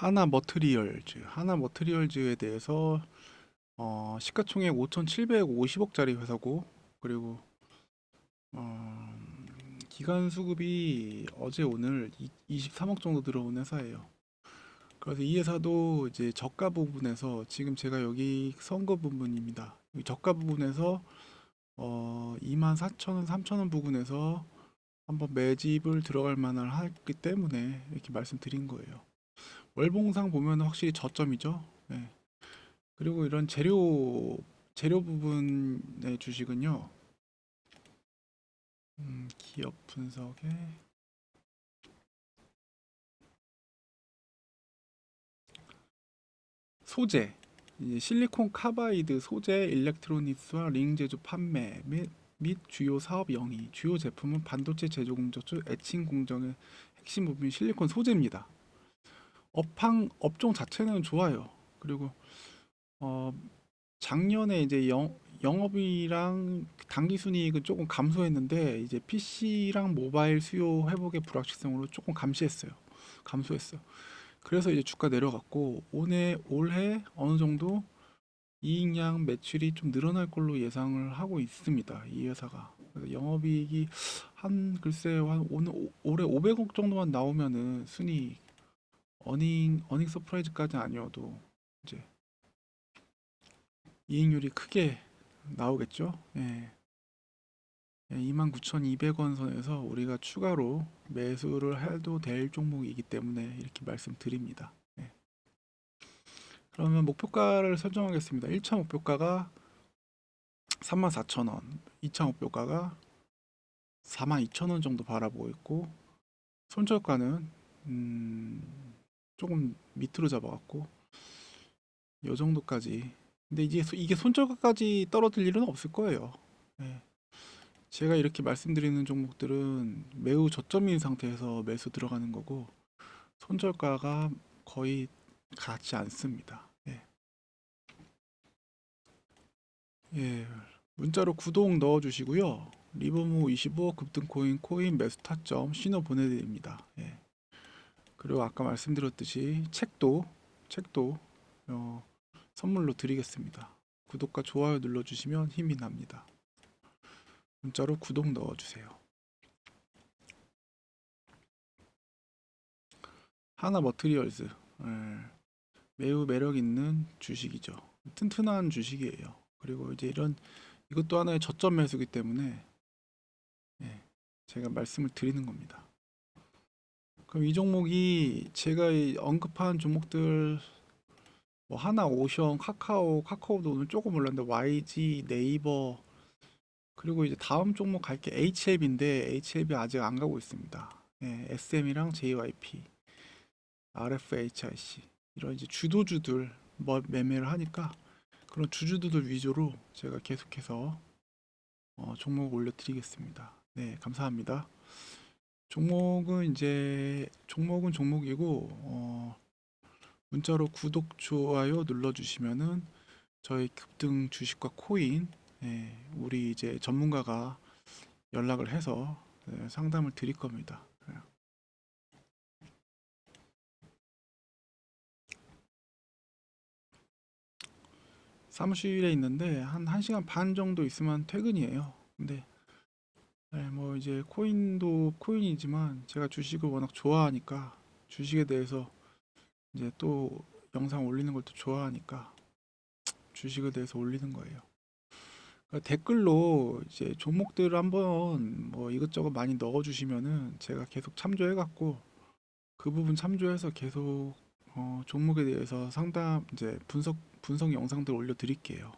하나 머트리얼즈, 하나 머트리얼즈에 대해서 어, 시가총액 5,750억짜리 회사고 그리고 어, 기간 수급이 어제 오늘 이- 23억 정도 들어온 회사예요. 그래서 이 회사도 이제 저가 부분에서 지금 제가 여기 선거 부분입니다. 이 저가 부분에서 어, 24,000원, 3,000원 부분에서 한번 매집을 들어갈 만을 하기 때문에 이렇게 말씀드린 거예요. 월봉상 보면 확실히 저점이죠. 네. 그리고 이런 재료 재료 부분의 주식은요. 음, 기업 분석에 소재 실리콘 카바이드 소재 일렉트로닉스와 링 제조 판매 및, 및 주요 사업 영위 주요 제품은 반도체 제조 공정 중 애칭 공정의 핵심 부분이 실리콘 소재입니다. 업황 업종 자체는 좋아요. 그리고 어 작년에 이제 영, 영업이랑 당기 순이익은 조금 감소했는데 이제 PC랑 모바일 수요 회복의 불확실성으로 조금 감시했어요. 감소했어요. 그래서 이제 주가 내려갔고 올해 올해 어느 정도 이익량 매출이 좀 늘어날 걸로 예상을 하고 있습니다. 이 회사가 영업이익이 한 글쎄요 한 오늘 오- 올해 500억 정도만 나오면은 순이익 어닝 어닝 서프라이즈까지 아니어도 이제 이익률이 크게 나오겠죠. 예. 29,200원 선에서 우리가 추가로 매수를 해도 될 종목이기 때문에 이렇게 말씀드립니다. 예. 그러면 목표가를 설정하겠습니다. 1차 목표가가 34,000원, 2차 목표가가 42,000원 정도 바라보고 있고 손절가는 음, 조금 밑으로 잡아갖고 요 정도까지. 근데 소- 이게 손절가까지 떨어질 일은 없을 거예요. 예. 제가 이렇게 말씀드리는 종목들은 매우 저점인 상태에서 매수 들어가는 거고 손절가가 거의 같지 않습니다. 예. 예. 문자로 구독 넣어 주시고요. 리버무 25 급등 코인 코인 매수 타점 신호 보내드립니다. 예. 그리고 아까 말씀드렸듯이 책도 책도 어, 선물로 드리겠습니다. 구독과 좋아요 눌러주시면 힘이 납니다. 문자로 구독 넣어주세요. 하나 머트리얼즈 예, 매우 매력 있는 주식이죠. 튼튼한 주식이에요. 그리고 이제 이런 이것도 하나의 저점 매수기 때문에 예, 제가 말씀을 드리는 겁니다. 그럼 이 종목이 제가 이 언급한 종목들 뭐 하나 오션, 카카오, 카카오도 오늘 조금 올랐는데 YG, 네이버 그리고 이제 다음 종목 갈 게 HLB인데 HLB 아직 안 가고 있습니다. 예, SM이랑 JYP, RFHIC 이런 이제 주도주들 뭐 매매를 하니까 그런 주주들 위주로 제가 계속해서 어, 종목 올려드리겠습니다. 네, 감사합니다. 종목은 이제 종목은 종목이고 어, 문자로 구독 좋아요 눌러주시면은 저희 급등 주식과 코인 예, 우리 이제 전문가가 연락을 해서 예, 상담을 드릴 겁니다. 예. 사무실에 있는데 한 1시간 반 정도 있으면 퇴근이에요. 근데 네, 뭐 이제 코인도 코인이지만 제가 주식을 워낙 좋아하니까 주식에 대해서 이제 또 영상 올리는 걸 또 좋아하니까 주식에 대해서 올리는 거예요. 그러니까 댓글로 이제 종목들을 한번 뭐 이것저것 많이 넣어주시면은 제가 계속 참조해갖고 그 부분 참조해서 계속 어, 종목에 대해서 상담 이제 분석 분석 영상들 올려드릴게요.